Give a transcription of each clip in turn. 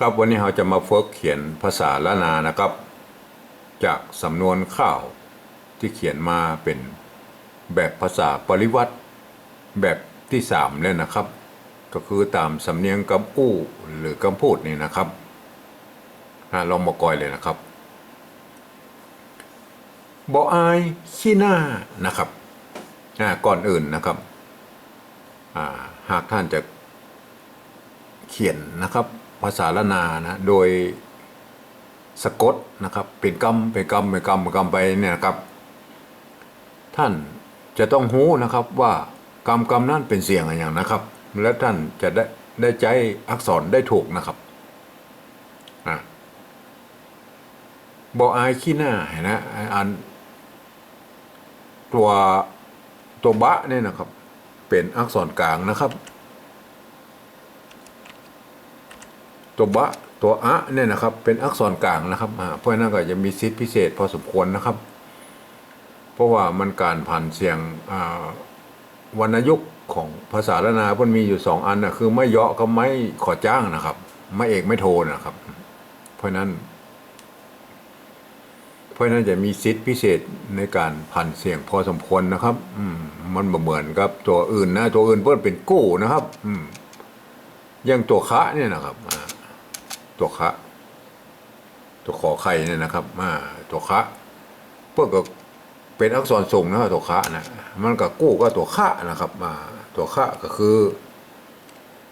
ครับวันนี้เราจะมาฝึกเขียนภาษาละนานะครับ จากสำนวนข้าวที่เขียนมาเป็นแบบภาษาปริวัติแบบที่สามเลยนะครับ ก็คือตามสำเนียงกำอู้หรือกำพูดนี่นะครับอะลองมากอยเลยนะครับบออายขี้หน้านะครับอะก่อนอื่นนะครับหากท่านจะเขียนนะครับ ภาษาละนานะโดยสะกดนะครับเป็นกรรมเป็นกรรมเป็นกรรมเป็นกรรมไปเนี่ยนะครับ ท่านจะต้องหู้นะครับว่ากรรมกรรมนั้นเป็นเสียงอะไรอย่างนะครับ และท่านจะได้ได้ใจอักษรได้ถูกนะครับอะบออายขี้หน้าเห็นนะอันตัวตัวบะเนี่ยนะครับ เป็นอักษรกลางนะครับ ตัวบะตัวอะเนี่ยนะครับ เป็นอักษรกลางนะครับเพราะนั้นก็จะมีสิทธิพิเศษพอสมควรนะครับ เพราะว่ามันการผ่านเสียงวรรณยุกต์ของภาษาละนามันมีอยู่สองอันนะคือไม่เยาะกับไม่ขอจ้างนะครับ ไม่เอกไม่โทนะครับ เพราะนั้น เพราะนั้นจะมีสิทธิพิเศษในการผ่านเสียงพอสมควรนะครับ อืมมันเหมือนกับตัวอื่นนะตัวอื่นเพิ่นเป็นกู้นะครับ อืมอย่างตัวคะเนี่ยนะครับอ่า ตัวคะ ตัวขอไข่เนี่ยนะครับอ่าตัวคะเพื่อก็เป็นอักษรส่งนะตัวคะนะมันก็กู้ก็ตัวคะนะครับอ่าตัวคะก็คือ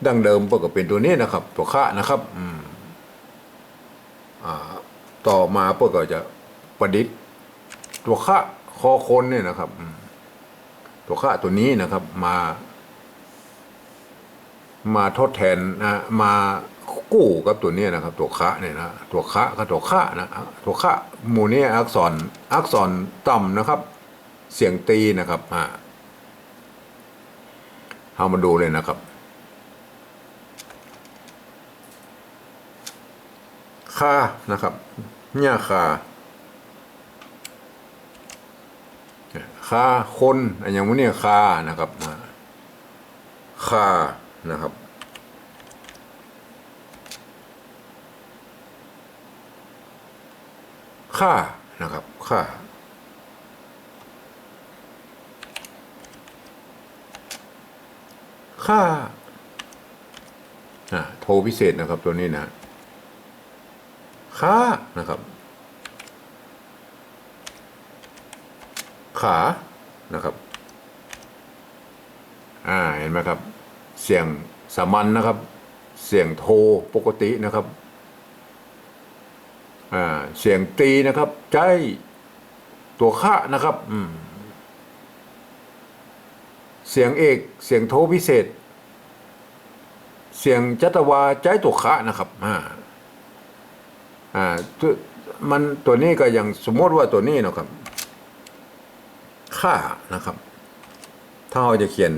ดั้งเดิมเพื่อก็เป็นตัวนี้นะครับ ตัวคะนะครับอืมอ่าต่อมาเพื่อก็จะประดิษฐ์ตัวคะคอคนเนี่ยนะครับ ตัวคะตัวนี้นะครับมา มาทดแทนนะมา กู้กับตัวนี้นะครับ ตัวคะเนี่ยนะตัวคะกับตัวคะนะตัวคะหมู่นี้อักษรอักษรต่ำนะครับ เสียงตีนะครับอ่าเอามาดูเลยนะครับคานะครับเนี่ยคาคาคนอันอย่างวันนี้คานะครับคานะครับ ค่านะครับค่าค่าอ่าโทรพิเศษนะครับตัวนี้นะค่านะครับ ขานะครับอ่าเห็นไหมครับ เสียงสามัญนะครับ เสียงโทรปกตินะครับ เสียงตีนะครับ ใจตัวค่านะครับอืมเสียงเอก เสียงโทพิเศษ เสียงจัตวาใจตัวค่านะครับอ่าอ่ามันตัวนี้ก็อย่างสมมติว่าตัวนี้นะครับค่านะครับ ถ้าเราจะเขียน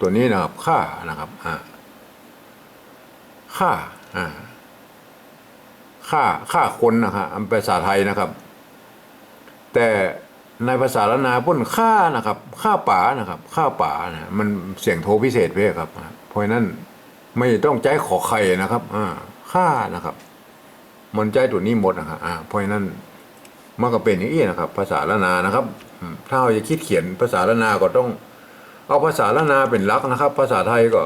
ตัวนี้นะครับค่านะครับอ่าค่าอ่า ค่าค่าคนนะครับอันภาษาไทยนะครับ แต่ในภาษาละนาพุ่นค่านะครับค่าป่านะครับค่าป่านะมันเสียงโทพิเศษเพ่ครับเพราะนั้นไม่ต้องใจขอไข่นะครับอ่าค่านะครับ มันใจตัวนี้หมดนะครับอ่าเพราะนั้นมันก็เป็นอย่างนี้นะครับ ภาษาละนานะครับถ้าเราจะคิดเขียนภาษาละนาก็ต้อง เอาภาษาละนาเป็นลักนะครับ ภาษาไทยก็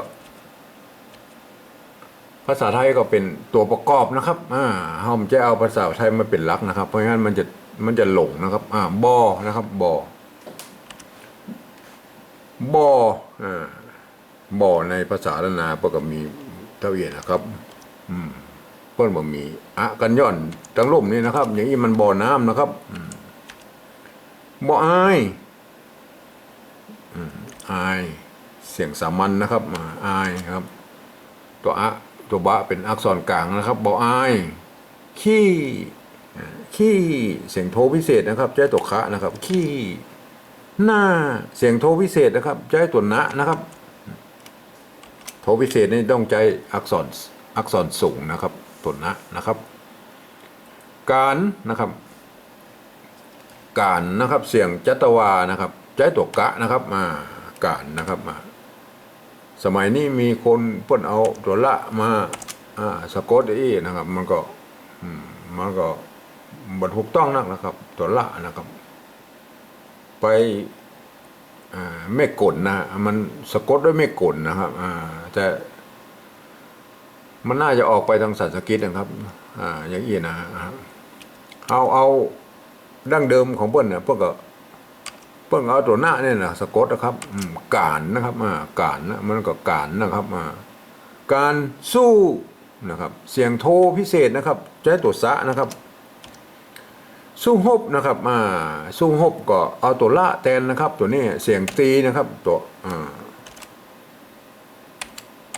ภาษาไทยก็เป็นตัวประกอบนะครับ อ่าเฮาจะเอาภาษาไทยมาเป็นหลักนะครับ เพราะงั้นมันจะมันจะหลงนะครับ อ่าบอนะครับบอบออ่าบอในภาษาละนาเพิ่นก็มีเท่าเอียนะครับ อืมเพิ่นบ่มีอะกันย่อนทั้งร่มนี่นะครับ อย่างนี้มันบ่อน้ำนะครับบ่อายอืมอาย เสียงสามัญนะครับอายครับ ตัวอะ ตัวบะเป็นอักษรกลางนะครับบออขี้ขี้เสียงโทพิเศษนะครับใจตัวคะนะครับขี้หน้าเสียงโทพิเศษนะครับใจตัวนะนะครับ โทพิเศษนี่ต้องใจอักษรอักษรสูงนะครับตัวนะนะครับ การนะครับ การนะครับเสียงจัตวานะครับใจตัวกะนะครับมาการนะครับมา สมัยนี้มีคนเพิ่นเอาตัวละมาอ่าสะกดอีนะครับ มันก็มันก็บัถูกต้องนักนะครับ ตัวละนะครับ ไปอ่าไม่กลนะมันสะกดด้วยไม่กลนะครับอ่าแต่มันน่าจะออกไปทางสันสกฤตนะครับอ่าอย่างอี้นะฮะเอาเอาดั้งเดิมของเปิ้ลเนี่ยเพื่อก็ เปิ้ลเอาตัวหน้าเนี่ยนะสะกดนะครับอการนะครับอ่าการนะมันก็การนะครับอ่าการสู้นะครับ เสียงโทพิเศษนะครับใช้ตัวสะนะครับ สู้ฮบนะครับอ่าสู้ฮบก็เอาตัวละแทนนะครับ ตัวนี้เสียงตีนะครับตัวอ่า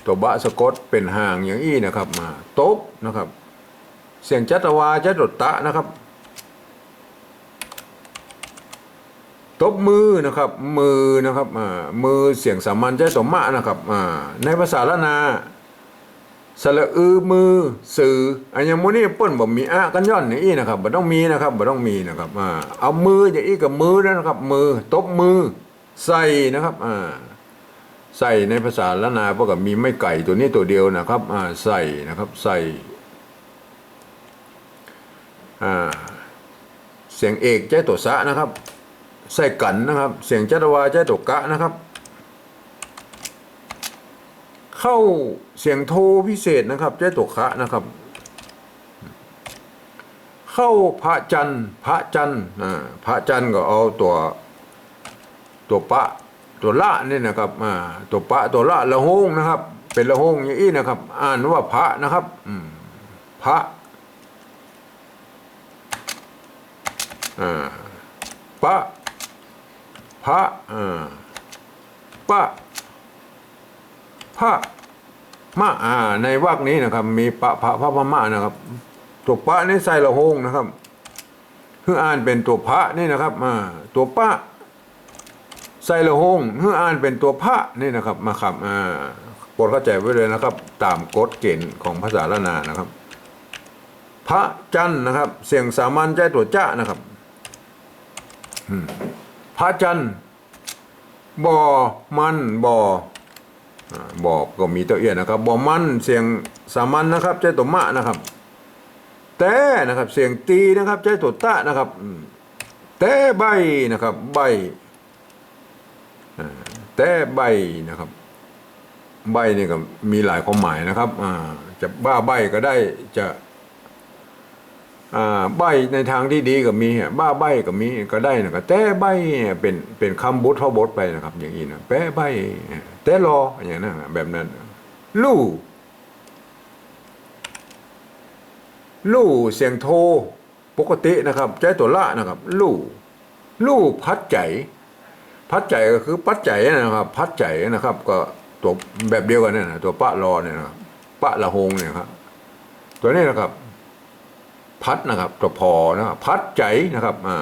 ตัวบะสะกดเป็นห่างอย่างอี้นะครับมาตบนะครับ เสียงจัตวาจัตตะนะครับ ตบมือนะครับมือนะครับมือเสียงสามัญใจสมมะนะครับในภาษาละนาสระอือมือสื่ออันยังโมนี่เปิ้นบ่มีอะกันย่อนนี่อีนะครับบ่ต้องมีนะครับบ่ต้องมีนะครับเอามืออย่างอีกับมือนะครับ มือตบมือใส่นะครับใส่ในภาษาละนาเพราะกับมีไม่ไก่ตัวนี้ตัวเดียวนะครับใส่นะครับใส่เสียงเอกใจตัวสะนะครับ ใส่กันนะครับ เสียงจัตวาใจตัวกะนะครับ เข้าเสียงโทพิเศษนะครับใจตัวคะนะครับ เข้าพระจันทร์พระจันทร์อ่าพระจันทร์ก็เอาตัวตัวปะตัวละนี่นะครับอ่าตัวปะตัวละละหงนะครับ เป็นละหงอย่างนี้นะครับ อ่านว่าพระนะครับอืมพระอ่าปะ พระอ่าปะพระมะอ่าในวรรคนี้นะครับ มีปะพระพระพมะนะครับ ตัวปะนี่ใส่ละหงนะครับคืออ่านเป็นตัวพระนี่นะครับอ่าตัวปะใส่ละหงคืออ่านเป็นตัวพระนี่นะครับมาครับอ่าโปรดเข้าใจไว้เลยนะครับ ตามกฎเกณฑ์ของภาษาละนานะครับ พระจันทร์นะครับ เสียงสามัญใจตัวจ้านะครับ พระจันทร์บ่อมันบ่อบ่อก็มีตัวเอียนนะครับบ่อมันเสียงสามัญนะครับใจตัวมะนะครับ แต่นะครับเสียงตีนะครับใจตัวตะนะครับแต่ใบนะครับใบแต่ใบนะครับ ใบนี่ก็มีหลายความหมายนะครับอ่าจะบ้าใบก็ได้จะ อ่าใบในทางที่ดีก็มีบ้าใบก็มีก็ได้นะครับแต่ใบเป็นเป็นคำบทเท่าบทไปนะครับ อย่างนี้นะแปะใบแต่รออย่างนั้นนะแบบนั้น ลู่ลู่เสียงโทปกตินะครับใจตัวละนะครับ ลู่ลู่พัดใจพัดใจก็คือปัดใจนะครับ พัดใจนะครับ ก็ตัวแบบเดียวกันเนี่ยนะตัวปะรอเนี่ยนะครับปะละหงเนี่ยครับตัวนี้นะครับ พัดนะครับตัวพอนะครับพัดใจนะครับอ่า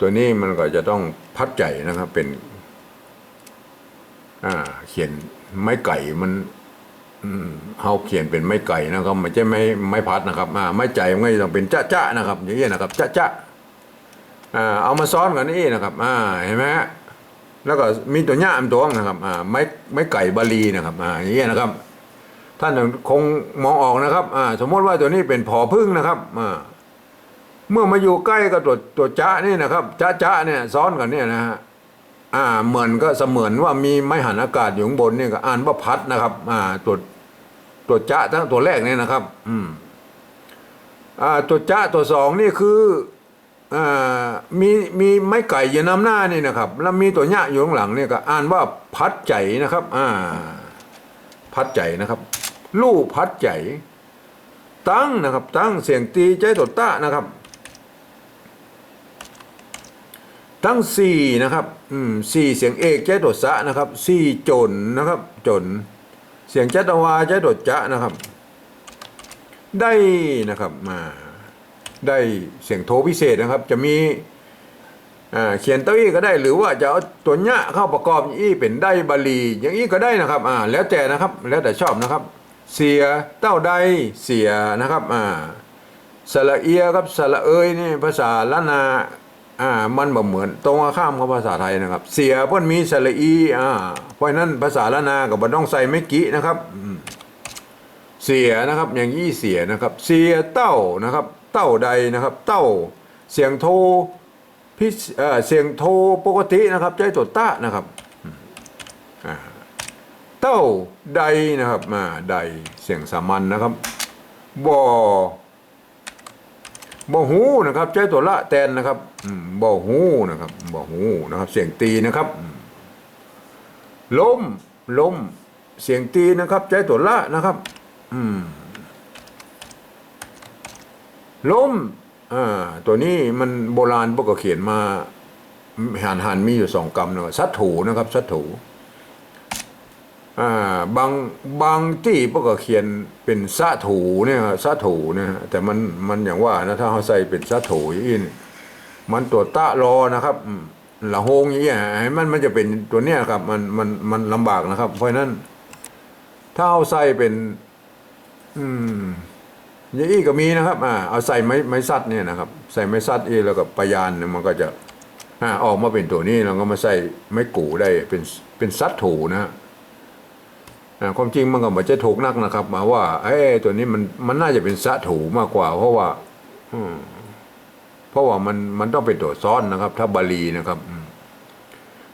ตัวนี้มันก็จะต้องพัดใจนะครับเป็น อ่า เขียนไม้ไก่มันเฮาเขียนเป็นไม้ไก่นะครับไม่ใช่ไม้ไม้พัดนะครับอ่าไม้ใจมันก็จะต้องเป็นจ้าจ้านะครับ อย่างนี้ยนะครับจ้าจ้าอ่าเอามาซ้อนกันนี่นะครับ อ่าเห็นไหมฮะแล้วก็มีตัวย่ามตัวนะครับ อ่า ไม้ไม้ไก่บาลีนะครับ อ่าอย่างนี้ยนะครับ ท่านคงมองออกนะครับอ่าสมมติว่าตัวนี้เป็นผอพึ่งนะครับอ่าเมื่อมาอยู่ใกล้กับตัวตัวจ้านี่นะครับจ้าจ้าเนี่ยซ้อนกันเนี่ยนะฮะอ่าเหมือนก็เสมือนว่ามีไม้หันอากาศอยู่ข้างบนเนี่ยก็อ่านว่าพัดนะครับ อ่าตัวตัวจ้าทั้งตัวแรกเนี่ยนะครับ อืมอ่าตัวจ้าตัวสองนี่คืออ่ามีมีไม้ไก่อยู่นำหน้านี่นะครับ แล้วมีตัวหญ้าอยู่ข้างหลังเนี่ยก็อ่านว่าพัดใจนะครับ อ่า พัดใจนะครับ ลู่พัดใจตั้งนะครับ ตั้งเสียงตีใจตดตะนะครับ ตั้งสี่นะครับอืมสี่เสียงเอกใจตดสะนะครับสี่จนนะครับจน เสียงจัตวาใจตดจะนะครับ ได้นะครับมาได้เสียงโทพิเศษนะครับ จะมีอ่าเขียนเต้าอี้ก็ได้หรือว่าจะเอาตัวเนี้ยเข้าประกอบอี้เป็นได้บาลีอย่างนี้ก็ได้นะครับอ่าแล้วแต่นะครับแล้วแต่ชอบนะครับ เสียเต้าใดเสียนะครับอ่าสระเอียครับสระเอ้ยนี่ภาษาล้านาอ่ามันแบบเหมือนตรงข้ามกับภาษาไทยนะครับ เสียเพิ่นมีสระอีอ่าเพราะนั้นภาษาล้านากับบ่ต้องใส่ไม่กี้นะครับเสียนะครับอย่างยี่เสียนะครับ เสียเต้านะครับ เต้าใดนะครับ เต้า เสียงโทพิเอ่อเสียงโทปกตินะครับใจตัวตะนะครับ เต้าใดนะครับมาใดเสียงสามัญนะครับบ่บ่หูนะครับใจตัวละแตนนะครับบ่หูนะครับบ่หูนะครับเสียงตีนะครับล้มล้มเสียงตีนะครับใจตัวละนะครับอืมล้มอ่าตัวนี้มันโบราณพวกก็เขียนมาหันหันมีอยู่สองกรรมนะครับสัตถูนะครับสัตถู บางบางที่พวกก็เขียนเป็นสะถูเนี่ยครับสะถูเนี่ยฮะแต่มันมันอย่างว่านะถ้าเขาใส่เป็นสะถูอย่างนี้นี่มันตัวตะรอนะครับละโฮงอย่างเงี้ยมันมันจะเป็นตัวเนี้ยครับ มันมันมันลำบากนะครับ เพราะนั้นถ้าเอาใส่เป็น อืมอย่างอี้ก็มีนะครับ อ่า เอาใส่ไม้ไม้ซัดเนี่ยนะครับ ใส่ไม้ซัดอีแล้วก็ปยานเนี่ยมันก็จะอ่าออกมาเป็นตัวนี้แล้วก็มาใส่ไม้กูได้เป็นเป็นซัดถูนะฮะ ความจริงมันก็ไมันจะถูกนักนะครับมาว่าไอ้ตัวนี้มันมันน่าจะเป็นซัดถูมากกว่า เพราะว่าเพราะว่ามันมันต้องเป็นตัวซ้อนนะครับ ถ้าบาลีนะครับ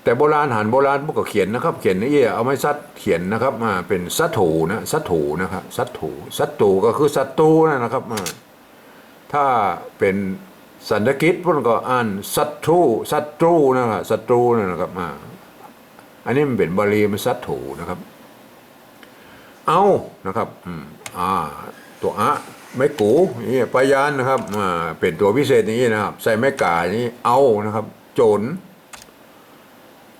แต่โบราณหันโบราณพวกก็เขียนนะครับ เขียนนี่เอาไม้ซัดเขียนนะครับมาเป็นสัตถูนะสัตถูนะครับสัตถูสัตถูก็คือศัตรูนะครับอ่าถ้าเป็นสันสกฤตพวกก็อ่านศัตรูศัตรูนะครับศัตรูนะครับอ่าอันนี้มันเป็นบาลีมันสัตถูนะครับ เอานะครับอ่าตัวอะไม้กูนี่ปายานนะครับอ่าเป็นตัวพิเศษนี้นะครับ ใส่ไม้กานี้เอานะครับ โจร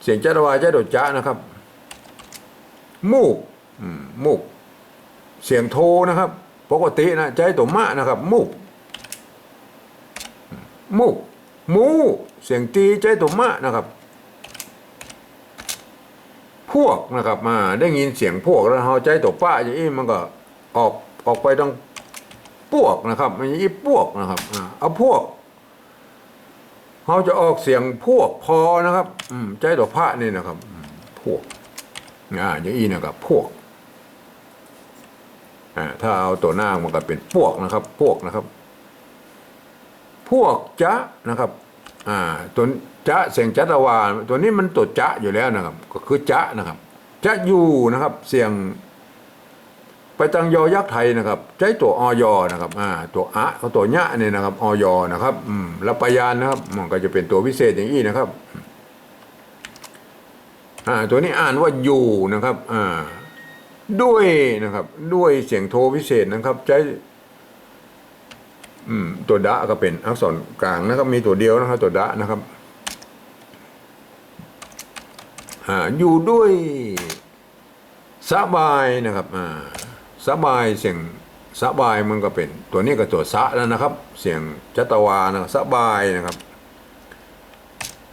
เสียงจัตวาใจโดดจ้านะครับ มูกมมูก เสียงโทนะครับ ปกตินะใจตัวมะนะครับ มูกมูกมู เสียงตีใจตัวมะนะครับ พวกนะครับมาได้ยินเสียงพวกแล้วเราใจตัวป้าอย่างนี้มันก็ออกออกไปต้องพวกนะครับมันอย่างนี้พวกนะครับเอาพวกเขาจะออกเสียงพวกพอนะครับ อืมใจตัวพระนี่นะครับพวกอ่าอย่างอีนะครับ พวกอ่าถ้าเอาตัวหน้ามันก็เป็นพวกนะครับ พวกนะครับ พวกจะนะครับ อ่าตัว จะเสียงจัตวาตัวนี้มันตัวจะอยู่แล้วนะครับ ก็คือจะนะครับ จะอยู่นะครับ เสียง ไปตังยอยักษ์ไทยนะครับ ใช้ตัวออยนะครับอ่าตัวอะก็ตัวญะเนี่ยนะครับออยนะครับอืมล้วปยานนะครับ มันก็จะเป็นตัวพิเศษอย่างนี้นะครับอ่าตัวนี้อ่านว่าอยู่นะครับอ่าด้วยนะครับ ด้วยเสียงโทพิเศษนะครับ ใช้อืมตัวดะก็เป็นอักษรกลางนะครับมีตัวเดียวนะครับ ตัวดะนะครับ อ่า อยู่ด้วยสบายนะครับสบายเสียงสบายมันก็เป็น ตัวนี้ก็ตัวสะแล้วนะครับ เสียงจัตวานะสบายนะครับ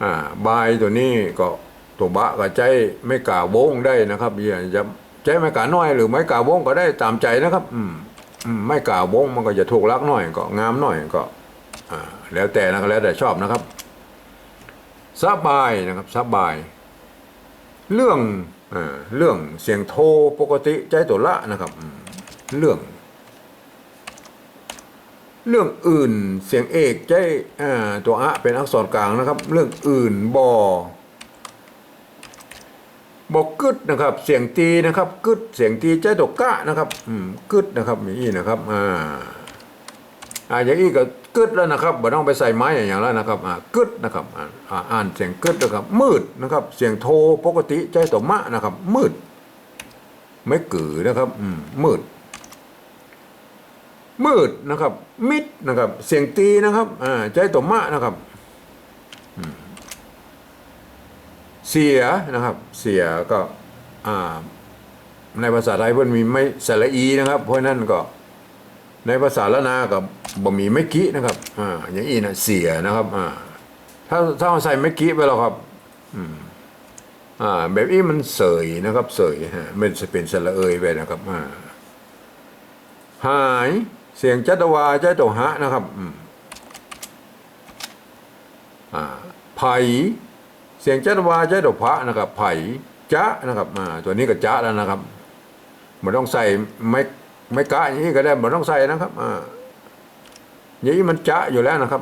อ่าบายตัวนี้ก็ตัวบะก็ใจไม่กล่าววงได้นะครับอย่าจะใจไม่กล่าวน้อย หรือไม่กล่าววงก็ได้ตามใจนะครับ อืมไม่กล่าววงมันก็จะถูกลักน้อยก็งามน้อยก็อ่าแล้วแต่นะครับแล้วแต่ชอบนะครับสบายนะครับสบาย เรื่องเรื่องเสียงโทปกติใจตัวละนะครับ เรื่อง เรื่องอื่นเสียงเอกใจอ่าตัวอะเป็นอักษรกลางนะครับ เรื่องอื่นบอบอกกึดนะครับ เสียงตีนะครับกึดเสียงตีใจตัวกะนะครับกึดนะครับอย่างนี้นะครับอ่าอ่าอย่างนี้ก็ กึดแล้วนะครับบ่ต้องไปใส่ไม้อย่างแล้วนะครับอ่ากึดนะครับอ่าอ่านเสียงกึดนะครับ มืดนะครับ เสียงโทปกติใจตัวมะนะครับ มืด ไม่กือนะครับอืมมืด มืดนะครับ มิดนะครับ เสียงตีนะครับอ่าใจตัวมะนะครับเสียนะครับ เสียก็อ่าในภาษาไทยเพิ่อนมีไม่สระอีนะครับ เพราะนั้นก็ ในภาษาละนากับบ่มีไม่กี้นะครับอ่าอย่างอีนะเสียนะครับอ่าถ้าถ้าเราใส่ไม่กี้ไปแล้วครับอืมอ่าแบบนี้มันเสยนะครับเสยฮะมันจะเป็นสระเอยไปนะครับอ่าหายเสียงจัตวาใจตัวหะนะครับอืมอ่าไผ่เสียงจัตวาใจตัวพระนะครับไผ่จะนะครับอ่าตัวนี้ก็จะแล้วนะครับมันต้องใส่ไม้ ไม่กะอย่างนี้ก็ได้บ่ต้องใส่นะครับอ่าอย่างนี้มันจะอยู่แล้วนะครับ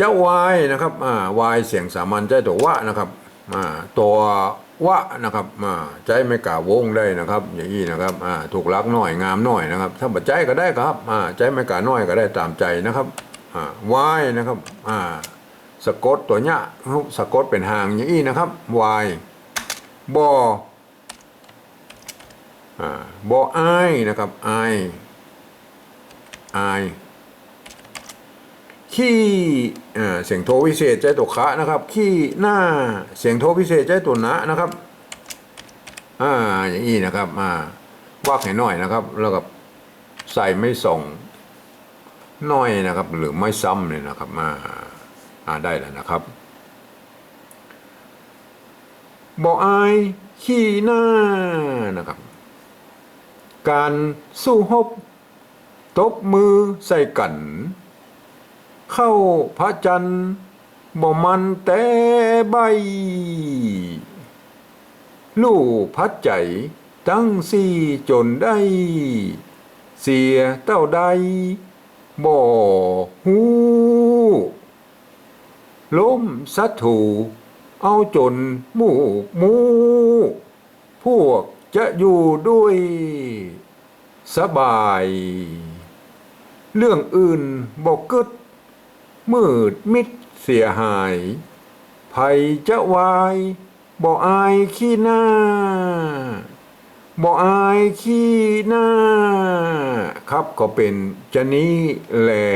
จ้าวายนะครับอ่าวายเสียงสามัญใจตัววะนะครับอ่าตัววะนะครับอ่าใจไม่กล่าววงได้นะครับ อย่างนี้นะครับอ่าถูกลักน่อยงามน่อยนะครับ ถ้าบัดใจก็ได้ครับอ่าใจไม่กล่าน้อยก็ได้ตามใจนะครับอ่าวายนะครับอ่าสะกดตัวเนี้ยสะกดเป็นหางอย่างนี้นะครับวายบออ่ บอไอายนะครับไอไอายขี้เสียงโทวิเศษใจตัวคะนะครับขี้หน้าเสียงโทวิเศษใจตัวนะนะครับอ่าอย่างนี้นะครับอ่าวักให้หน่อยนะครับ แล้วก็ใส่ไม่ส่งน้อยนะครับ หรือไม่ซ้ำเนี่ยนะครับมาอ่าได้แล้วนะครับบอกอายขี้หน้านะครับ การสู้ฮบตบมือใส่กัน เข้าพระจันทร์บ่มันแต่ใบ ลูกพัดใจตั้งสี่จนได้ เสียเต้าใดบ่หูล้มสัตถูเอาจนหมูกหมูพวก จะอยู่ด้วยสบาย เรื่องอื่นบอกกึด มืดมิดเสียหายภัยจะวายบ่อายขี้หน้าบ่อายขี้หน้า ครับก็เป็นจะนี้แหละ